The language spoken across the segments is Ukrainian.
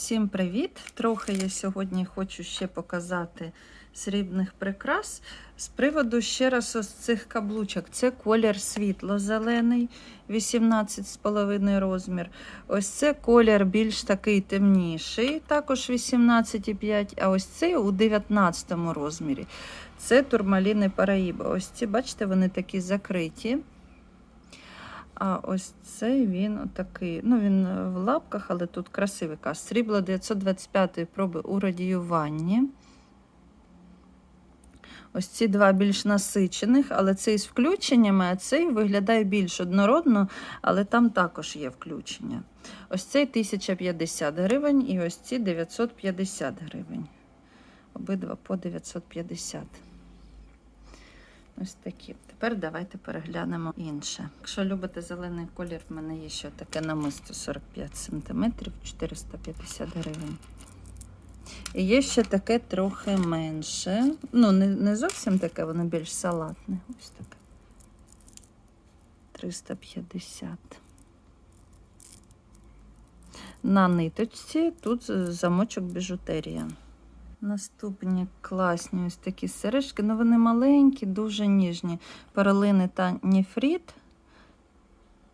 Всім привіт! Трохи я сьогодні хочу ще показати срібних прикрас. З приводу ще раз ось цих каблучок. Це колір світло-зелений, 18,5 розмір. Ось це колір більш такий темніший, також 18,5, а ось цей у 19 розмірі. Це турмаліни Параїба. Ось ці, бачите, вони такі закриті. А ось цей він такий. Ну, він в лапках, але тут красивий каш. Срібло 925-ї проби у радіюванні. Ось ці два більш насичених, але цей з включеннями, а цей виглядає більш однородно, але там також є включення. Ось цей 1050 гривень і ось ці 950 гривень. Обидва по 950. Ось такі. Тепер давайте переглянемо інше. Якщо любите зелений колір, в мене є ще таке намисто 45 см, 450 гривень. І є ще таке трохи менше. Ну, не, не зовсім таке, воно більш салатне. Ось таке. 350. На ниточці тут замочок біжутерія. Наступні класні ось такі сережки. Ну, вони маленькі, дуже ніжні. Перлини та ніфріт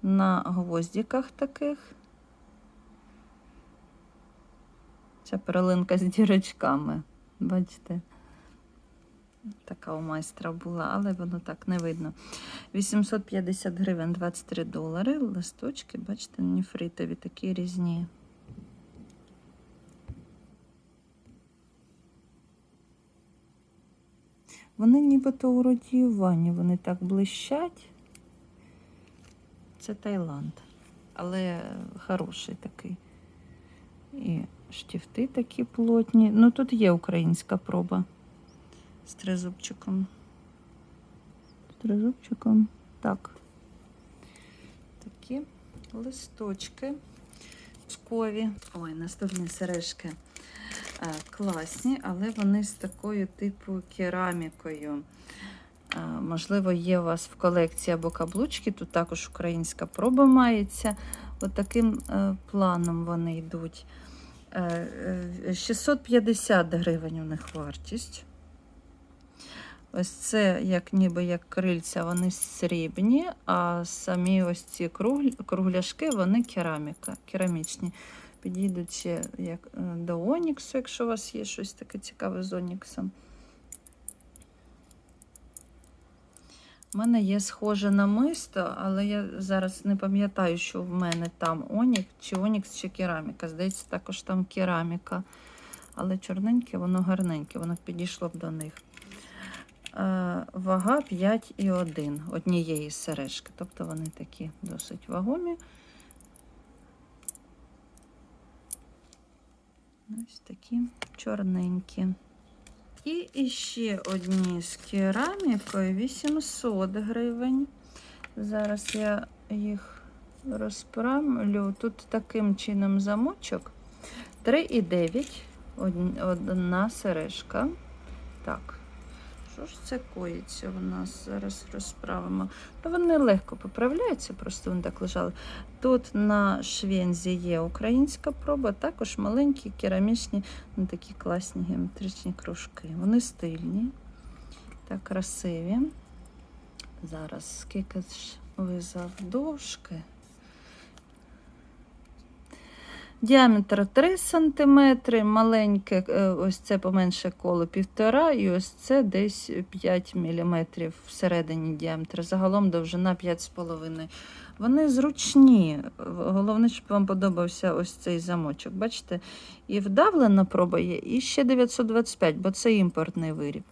на гвоздиках таких. Ця перлинка з дірочками. Бачите? Така у майстра була, але воно так не видно. 850 гривень 23 долари. Листочки, бачите, ніфритові такі різні. Вони нібито у радіюванні, вони так блищать. Це Таїланд, але хороший такий. І штифти такі плотні. Ну, тут є українська проба з тризубчиком. З тризубчиком. Так. Такі листочки. Скові. Ой, наступні сережки класні, але вони з такою типу керамікою. Е, Можливо, є у вас в колекції або каблучки, тут також українська проба мається. От таким е, планом вони йдуть. Е, е, 650 гривень у них вартість. Ось це, як ніби як крильця, вони срібні, а самі ось ці кругляшки, вони кераміка, керамічні. Підійдуть як е, до Оніксу, якщо у вас є щось таке цікаве з Оніксом. У мене є схоже намисто, але я зараз не пам'ятаю, що в мене там Онікс, чи Онікс, чи кераміка. Здається, також там кераміка. Але чорненьке, воно гарненьке, воно підійшло б до них. Е, Вага 5,1 однієї сережки. Тобто вони такі досить вагомі. Ось такі чорненькі. І ще одні з керамікою 800 гривень. Зараз я їх розправлю. Тут таким чином замочок 3,9 одна сережка. Так, що ж це коїться у нас? Зараз розправимо. Та вони легко поправляються, просто вони так лежали. Тут на швензі є українська проба, також маленькі керамічні, ну, такі класні геометричні кружки. Вони стильні та красиві. Зараз скільки ж ви завдовжки? Діаметр 3 см, маленьке, е, ось це поменше коло 1,5 і ось це десь 5 мм всередині діаметр. Загалом довжина 5,5 Вони зручні. Головне, щоб вам подобався ось цей замочок. Бачите, і вдавлена проба є, і ще 925, бо це імпортний виріб.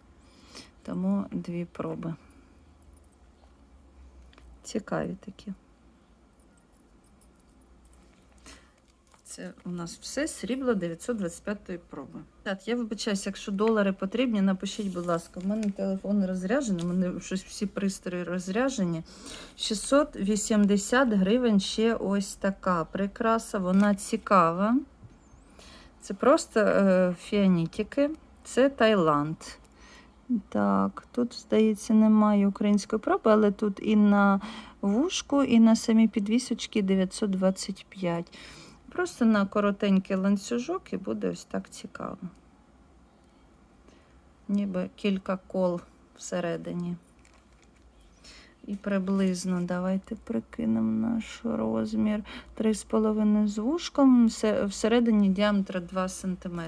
Тому дві проби. Цікаві такі. Це у нас все срібло 925 проби. Так, я вибачаюся, якщо долари потрібні, напишіть, будь ласка. У мене телефон розряджений, у мене щось всі пристрої розряджені. 680 гривень ще ось така прикраса, вона цікава. Це просто е, фіанітики, це Таїланд. Так, тут, здається, немає української проби, але тут і на вушку, і на самі підвісочки 925. Просто на коротенький ланцюжок і буде ось так цікаво. Ніби кілька кол всередині. І приблизно давайте прикинемо наш розмір. 3,5 з вушком, всередині діаметр 2 см.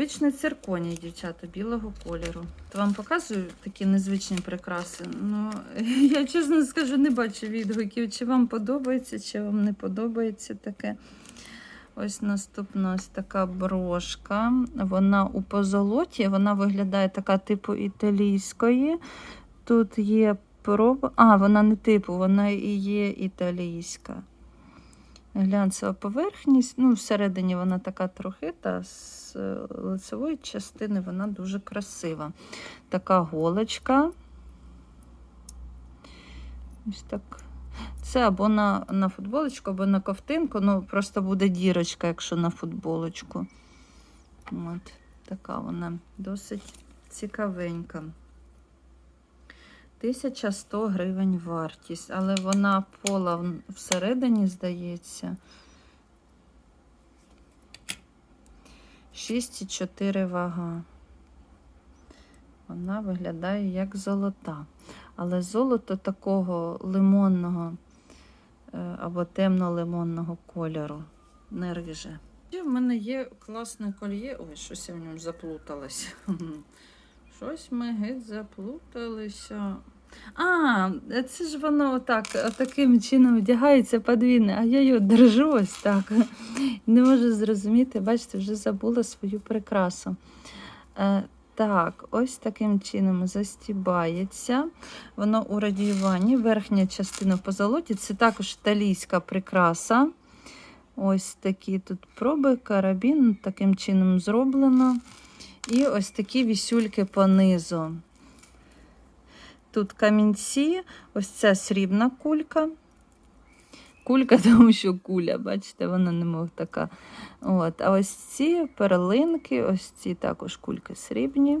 Звичний цирконій, дівчата, білого кольору. То вам показую такі незвичні прикраси. Ну, я чесно скажу, не бачу відгуків, чи вам подобається, чи вам не подобається таке. Ось наступна ось така брошка. Вона у позолоті, вона виглядає така типу італійської. Тут є проба. А, вона не типу, вона і є італійська. Глянцева поверхність. Ну, всередині вона така трохи, та з е, лицевої частини вона дуже красива. Така голочка. Ось так. Це або на, на футболочку, або на ковтинку. Ну, просто буде дірочка, якщо на футболочку. От, така вона досить цікавенька. 1100 гривень вартість, але вона пола всередині, здається. 6,4 вага. Вона виглядає як золота. Але золото такого лимонного е, або темно-лимонного кольору не ріже. І в мене є класне кольє. Ой, щось я в ньому заплуталася. Щось ми геть заплуталися. А, це ж воно отак, таким чином вдягається подвійне, а я його держу ось так. Не можу зрозуміти, бачите, вже забула свою прикрасу. Е, так, ось таким чином застібається. Воно у радіюванні, верхня частина в позолоті. Це також італійська прикраса. Ось такі тут проби, карабін таким чином зроблено. І ось такі вісюльки по низу. Тут камінці, ось ця срібна кулька. Кулька, тому що куля, бачите, вона немов така. От. А ось ці перлинки, ось ці також кульки срібні.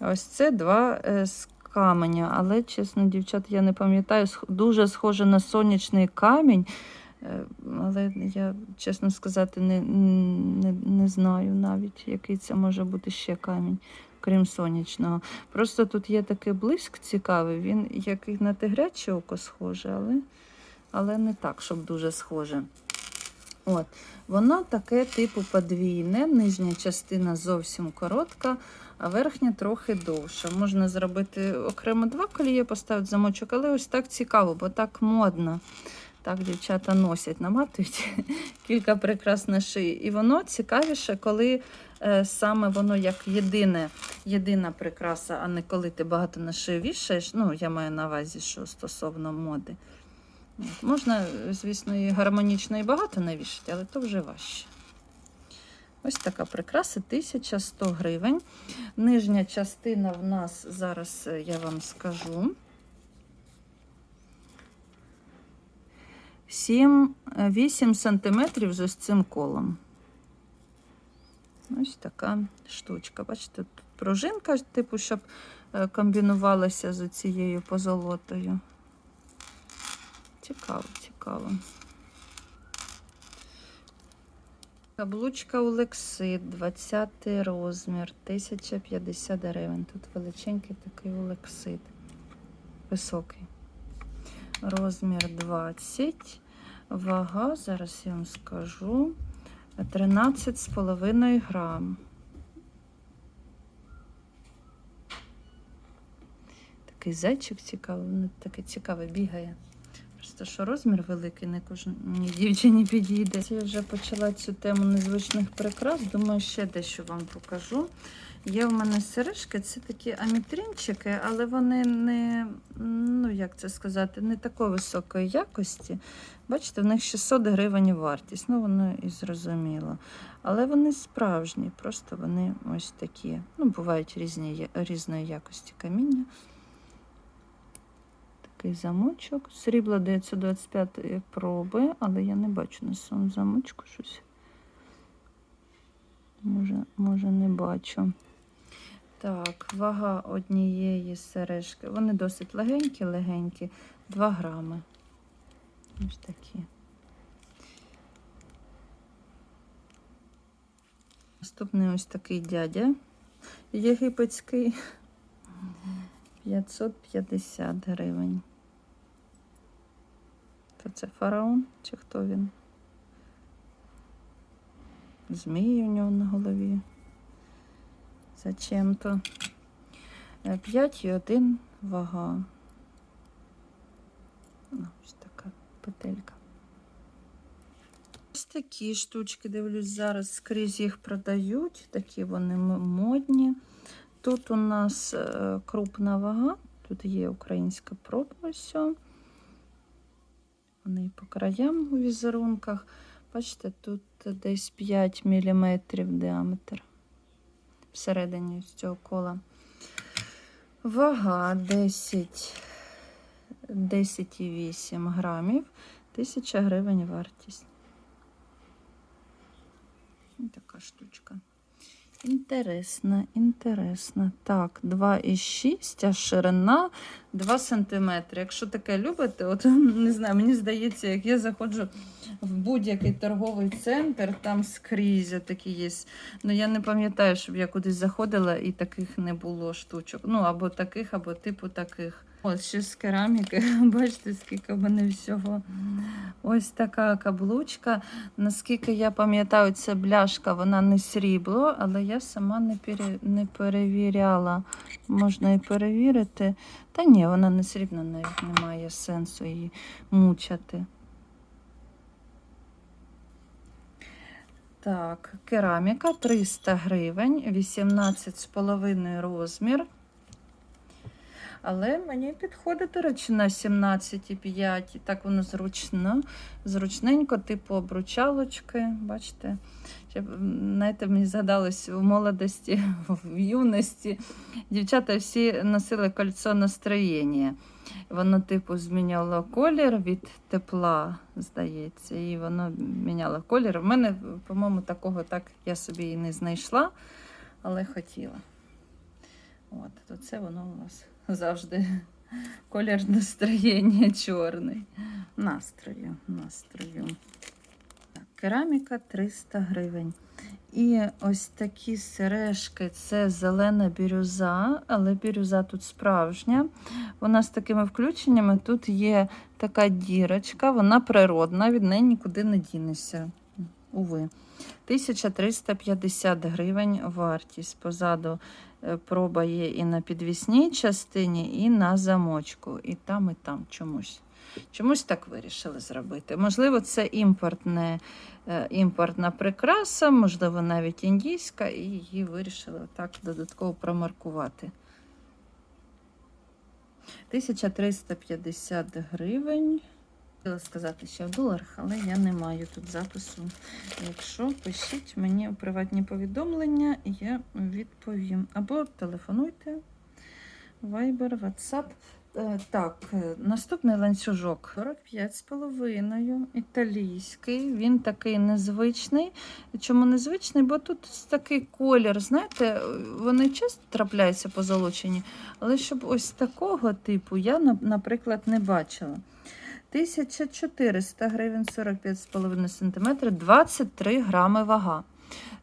Ось це два е, з каменя. Але, чесно, дівчат, я не пам'ятаю, дуже схоже на сонячний камінь. Е, Але я, чесно сказати, не, не, не знаю навіть, який це може бути ще камінь, крім сонячного. Просто тут є такий блиск цікавий, він як на тигряче око схоже, але, але не так, щоб дуже схоже. От. Воно таке типу подвійне, нижня частина зовсім коротка, а верхня трохи довша. Можна зробити окремо два колії, поставити замочок, але ось так цікаво, бо так модно. Так дівчата носять, наматують кілька прикрас на шиї. І воно цікавіше, коли саме воно як єдине, єдина прикраса, а не коли ти багато на. Ну, я маю на увазі, що стосовно моди. Можна, звісно, і гармонічно і багато навішати, але то вже важче. Ось така прикраса 1100 гривень. Нижня частина в нас зараз е, я вам скажу. 7, 8 сантиметрів з цим колом. Ось така штучка. Бачите, тут пружинка, типу, щоб е, комбінувалася з цією позолотою. Цікаво, цікаво. Каблучка Олексит, 20 розмір, 1050 гривень. Тут величенький такий Олексит. Високий. Розмір 20. Вага, зараз я вам скажу. 13,5 грам. Такий зайчик цікавий, він такий цікавий бігає. Просто що розмір великий, не кожній дівчині підійде. Я вже почала цю тему незвичних прикрас. Думаю, ще дещо вам покажу. Є в мене сережки, це такі амітрінчики, але вони не, ну як це сказати, не такої високої якості. Бачите, в них 600 гривень вартість. Ну, воно і зрозуміло. Але вони справжні, просто вони ось такі. Ну, бувають різні, різної якості каміння. Такий замочок. Срібло 925 проби, але я не бачу на самому замочку щось. Може, може, не бачу. Так, вага однієї сережки. Вони досить легенькі, легенькі, 2 грами. Ось такі. Наступний ось такий дядя єгипетський. 550 гривень. То це фараон чи хто він? Змії у нього на голові. Зачем-то. 5,1 вага. Ну, ось така петелька. Ось такі штучки, дивлюсь, зараз скрізь їх продають. Такі вони модні. Тут у нас е, крупна вага, тут є українська проба. Ось. Вони і по краям у візерунках. Бачите, тут десь 5 мм діаметр всередині з цього кола. Вага 10, 10,8 грамів, 1000 гривень вартість. І така штучка. Інтересна, інтересна. Так, 2,6, а ширина 2 см. Якщо таке любите, от не знаю, мені здається, як я заходжу в будь-який торговий центр, там скрізь такі є. Ну, я не пам'ятаю, щоб я кудись заходила і таких не було штучок. Ну, або таких, або типу таких. Ось ще з кераміки. Бачите, скільки в мене всього. Ось така каблучка. Наскільки я пам'ятаю, це бляшка, вона не срібло, але я сама не, пере... не перевіряла. Можна і перевірити. Та ні, вона не срібна, навіть немає сенсу її мучати. Так, кераміка 300 гривень, 18,5 розмір. Але мені підходить, до речі, на 17,5. Так воно зручно, зручненько, типу обручалочки. Бачите? Знаєте, мені згадалось в молодості, в юності. Дівчата всі носили кольцо настроєння. Воно, типу, зміняло колір від тепла, здається, і воно міняло колір. В мене, по-моєму, такого так я собі і не знайшла, але хотіла. От, то це воно у нас завжди колір настроєння чорний. Настрою, настрою. Так, кераміка 300 гривень. І ось такі сережки це зелена бірюза, але бірюза тут справжня. Вона з такими включеннями. Тут є така дірочка, вона природна, від неї нікуди не дінешся. Уви. 1350 гривень вартість. Позаду проба є і на підвісній частині, і на замочку. І там, і там чомусь. Чомусь так вирішили зробити. Можливо, це імпортне, е, імпортна прикраса, можливо, навіть індійська, і її вирішили так додатково промаркувати. 1350 гривень. Хотіла сказати ще в доларах, але я не маю тут запису. Якщо пишіть мені у приватні повідомлення, я відповім. Або телефонуйте. Viber, WhatsApp. Е, Так, е, наступний ланцюжок 45,5 італійський. Він такий незвичний. Чому незвичний? Бо тут такий колір, знаєте, вони часто трапляються позолочені, але щоб ось такого типу я, наприклад, не бачила. 1400 гривень 45,5 см, 23 грами вага.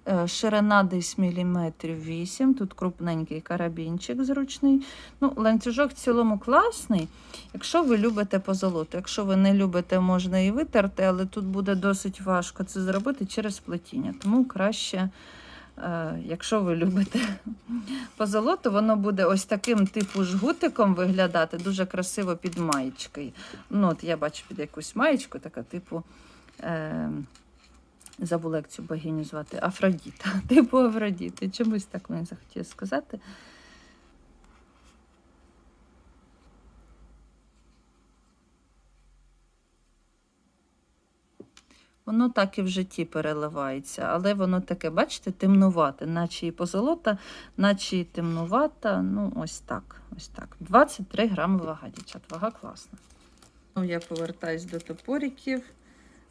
Е, Ширина десь міліметрів 8, тут крупненький карабінчик зручний. Ну, ланцюжок в цілому класний. Якщо ви любите позолоту, якщо ви не любите, можна і витерти, але тут буде досить важко це зробити через плетіння. Тому краще, якщо ви любите позолоту, воно буде ось таким типу жгутиком виглядати, дуже красиво під маєчкою. Ну, от я бачу під якусь маєчку, така типу. Е, Забула, як цю богиню звати Афродіта. Типу Афродіти. Чомусь так мені захотілося сказати. Воно так і в житті переливається, але воно таке, бачите, темнувате, наче і позолота, наче і темнувата. Ну, ось так. Ось так. 23 грами вага, дівчат. Вага класна. Ну, я повертаюсь до топориків.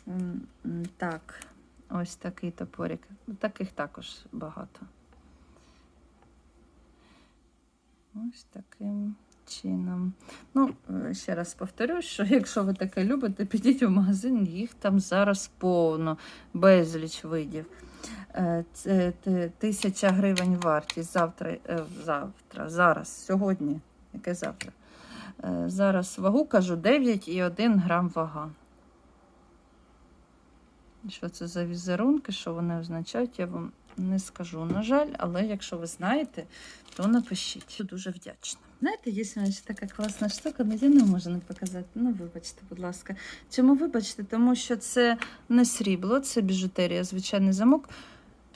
М, Так, ось такий топорик. Таких також багато. Ось таким чином. Ну, е, ще раз повторюсь, що якщо ви таке любите, підіть в магазин, їх там зараз повно, безліч видів. Е, Це тисяча гривень вартість завтра, е, завтра, зараз, сьогодні, яке завтра. Зараз вагу кажу 9,1 грам вага. Що це за візерунки, що вони означають, я вам не скажу, на жаль, але якщо ви знаєте, то напишіть. Дуже вдячна. Знаєте, є сьогодні така класна штука, але я не можу не показати. Ну, вибачте, будь ласка. Чому вибачте? Тому що це не срібло, це біжутерія, звичайний замок.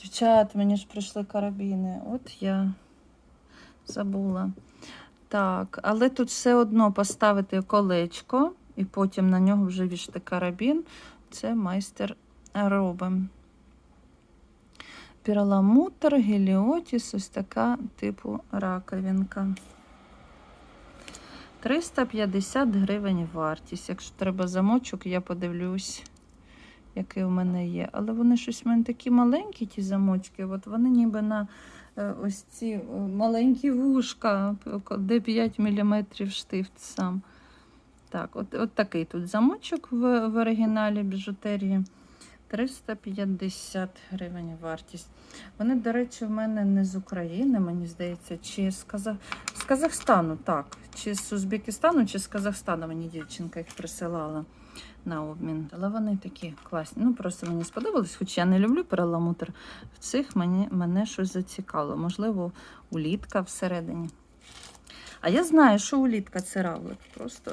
Дівчат, мені ж прийшли карабіни. От я забула. Так, але тут все одно поставити колечко і потім на нього вже вішати карабін. Це майстер робить. Піраламутр, геліотіс, ось така типу раковинка. 350 гривень вартість. Якщо треба замочок, я подивлюсь, який у мене є. Але вони щось в мене такі маленькі, ті замочки. От вони ніби на е, ось ці е, маленькі вушка, де 5 мм штифт сам. Так, от, от такий тут замочок в, в оригіналі біжутерії. 350 гривень вартість. Вони, до речі, в мене не з України, мені здається, чи з, Казах... з Казахстану, так. Чи з Узбекистану, чи з Казахстану мені дівчинка їх присилала на обмін. Але вони такі класні. Ну, просто мені сподобались, хоч я не люблю переламутр. В цих мені, мене щось зацікало. Можливо, улітка всередині. А я знаю, що улітка це равлик. Просто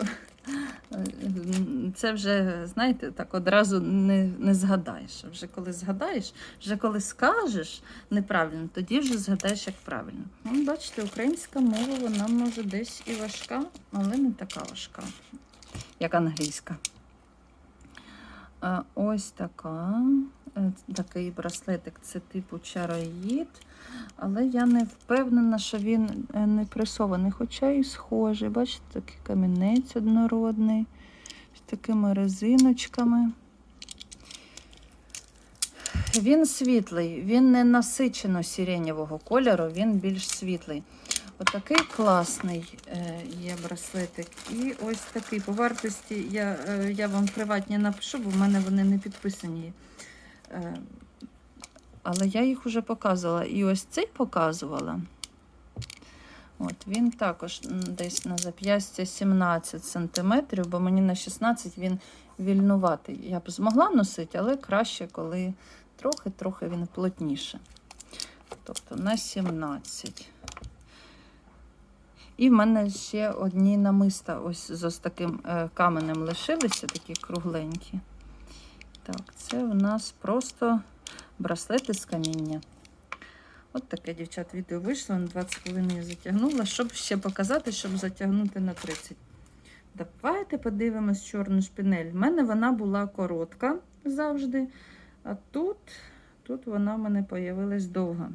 це вже, знаєте, так одразу не, не згадаєш. Вже коли згадаєш, вже коли скажеш неправильно, тоді вже згадаєш, як правильно. Ну, бачите, українська мова вона може десь і важка, але не така важка, як англійська. Ось така. е, Такий браслетик, це типу чароїд. Але я не впевнена, що він е, не пресований, хоча і схожий. Бачите, такий камінець однородний, з такими резиночками. Він світлий, він не насичено сиренєвого кольору, він більш світлий. Отакий класний е, є браслетик. І ось такий по вартості я, е, я вам приватні напишу, бо в мене вони не підписані. Е, але я їх вже показувала. І ось цей показувала. От, він також десь на зап'ястя 17 см, бо мені на 16 він вільнуватий. Я б змогла носити, але краще, коли трохи-трохи він плотніше. Тобто на 17. І в мене ще одні намиста ось з ось таким е, каменем лишилися, такі кругленькі. Так, це у нас просто браслети з каміння. От таке, дівчат, відео вийшло. На 20 хвилин я затягнула, щоб ще показати, щоб затягнути на 30. Давайте подивимось чорну шпинель. У мене вона була коротка завжди. А тут, тут вона в мене появилась довга.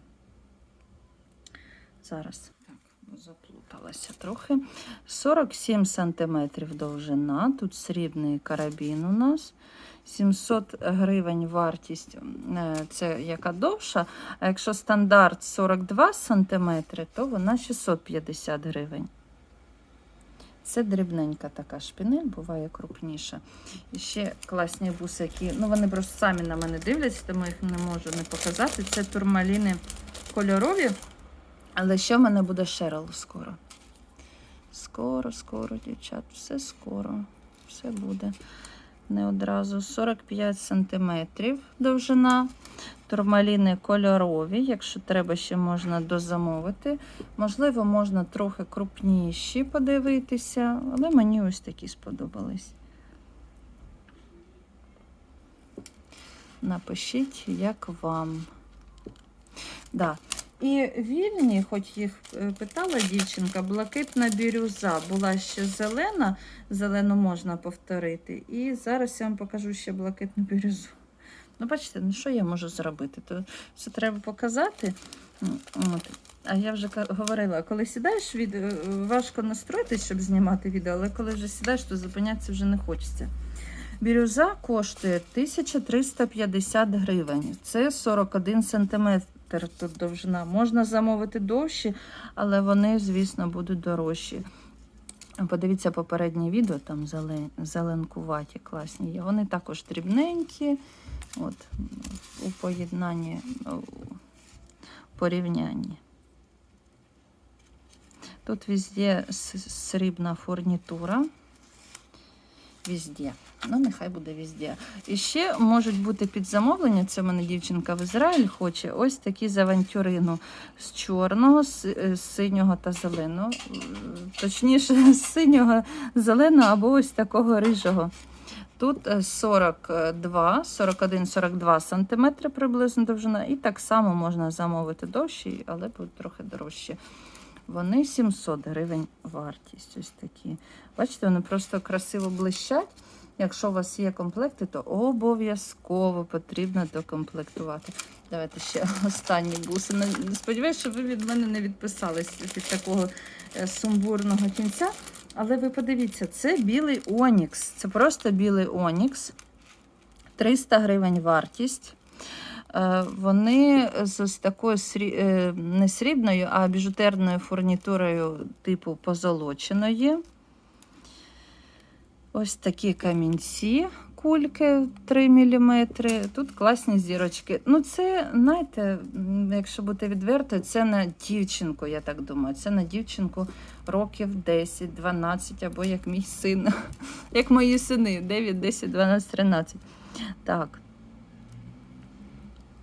Зараз. Заплуталася трохи. 47 см довжина. Тут срібний карабін у нас. 700 гривень вартість, е, це яка довша. А якщо стандарт 42 см, то вона 650 гривень. Це дрібненька така шпінель, буває крупніша. І ще класні бусики. Ну, вони просто самі на мене дивляться, тому їх не можу не показати. Це турмаліни кольорові. Але ще в мене буде шерл скоро. Скоро, скоро, дівчат, все скоро. Все буде не одразу. 45 см довжина. Турмаліни кольорові. Якщо треба, ще можна дозамовити. Можливо, можна трохи крупніші подивитися, але мені ось такі сподобались. Напишіть, як вам. Да. І вільні, хоч їх е, питала дівчинка, блакитна бірюза була ще зелена, зелену можна повторити. І зараз я вам покажу ще блакитну бірюзу. Ну, бачите, ну що я можу зробити? То все треба показати. От. А я вже говорила, коли сідаєш відео, важко настроїтись, щоб знімати відео, але коли вже сідаєш, то зупинятися вже не хочеться. Бірюза коштує 1350 гривень. Це 41 сантиметр тут довжина. Можна замовити довші, але вони, звісно, будуть дорожчі. Подивіться попереднє відео, там зелен, зеленкуваті класні є. Вони також дрібненькі, от, у поєднанні, у порівнянні. Тут везде срібна фурнітура. Везде. Ну, нехай буде везде. І ще можуть бути під замовлення. Це в мене дівчинка в Ізраїль хоче. Ось такі з авантюрину з чорного, з, е, синього та зеленого. Точніше, з синього, зеленого або ось такого рижого. Тут е, 42, 41-42 см приблизно довжина. І так само можна замовити довші, але будуть трохи дорожчі. Вони 700 гривень вартість. Ось такі. Бачите, вони просто красиво блищать. Якщо у вас є комплекти, то обов'язково потрібно докомплектувати. Давайте ще останні бусини. Сподіваюсь, що ви від мене не відписались від такого е, сумбурного кінця. Але ви подивіться, це білий Онікс. Це просто білий Онікс. 300 гривень вартість. Е, Вони з такою е, не срібною, а біжутерною фурнітурою типу позолоченої. Ось такі камінці, кульки 3 мм. Тут класні зірочки. Ну, це, знаєте, якщо бути відвертою, це на дівчинку, я так думаю. Це на дівчинку років 10, 12, або як мій син, як мої сини 9, 10, 12, 13. Так.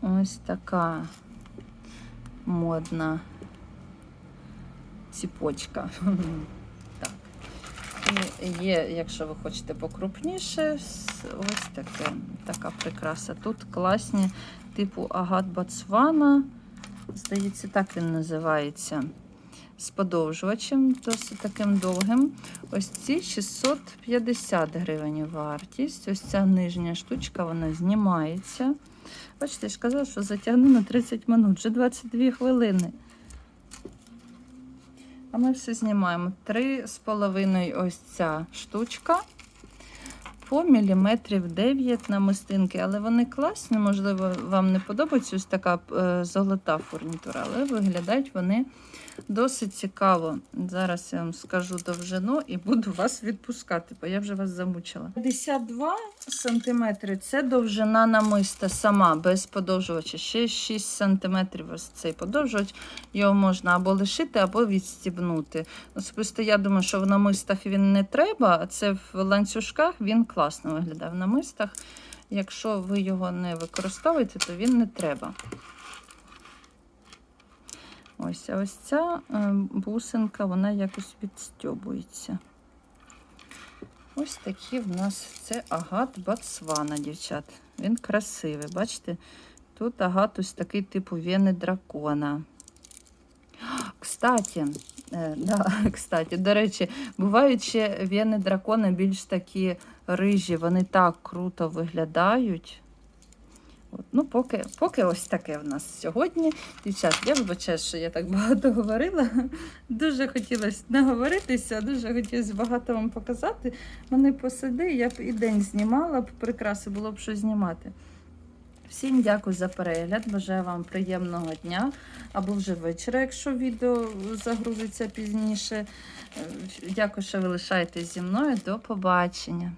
Ось така модна ціпочка. Так. І є, якщо ви хочете покрупніше, ось таке, така прикраса. Тут класні, типу агат Боцвана. Здається, так він називається. З подовжувачем, досить таким довгим. Ось ці 650 гривень вартість. Ось ця нижня штучка, вона знімається. Бачите, я ж казала, що затягну на 30 минут, вже 22 хвилини. А ми все знімаємо. 3,5 ось ця штучка. По міліметрів 9 намистинки, але вони класні, можливо, вам не подобається ось така е, золота фурнітура, але виглядають вони досить цікаво. Зараз я вам скажу довжину і буду вас відпускати, бо я вже вас замучила. 52 см це довжина намиста сама, без подовжувача. Ще 6 см ось цей подовжувач. Його можна або лишити, або відстібнути. Особисто я думаю, що в намистах він не треба, а це в ланцюжках він класно виглядає. В намистах, якщо ви його не використовуєте, то він не треба. Ось, а ось ця е, бусинка, вона якось відстьобується. Ось такі в нас це агат Бацвана, дівчат. Він красивий, бачите? Тут агат ось такий типу вени дракона. Кстати, да, кстати, до речі, бувають ще вени дракона більш такі рижі, вони так круто виглядають. От, ну, поки, поки ось таке в нас сьогодні. Дівчат, я вибачаю, що я так багато говорила. Дуже хотілося наговоритися, дуже хотілося багато вам показати. Мене посиди, я б і день знімала, б прикраси було б що знімати. Всім дякую за перегляд. Бажаю вам приємного дня або вже вечора, якщо відео загрузиться пізніше. Е, Дякую, що ви лишаєтесь зі мною. До побачення.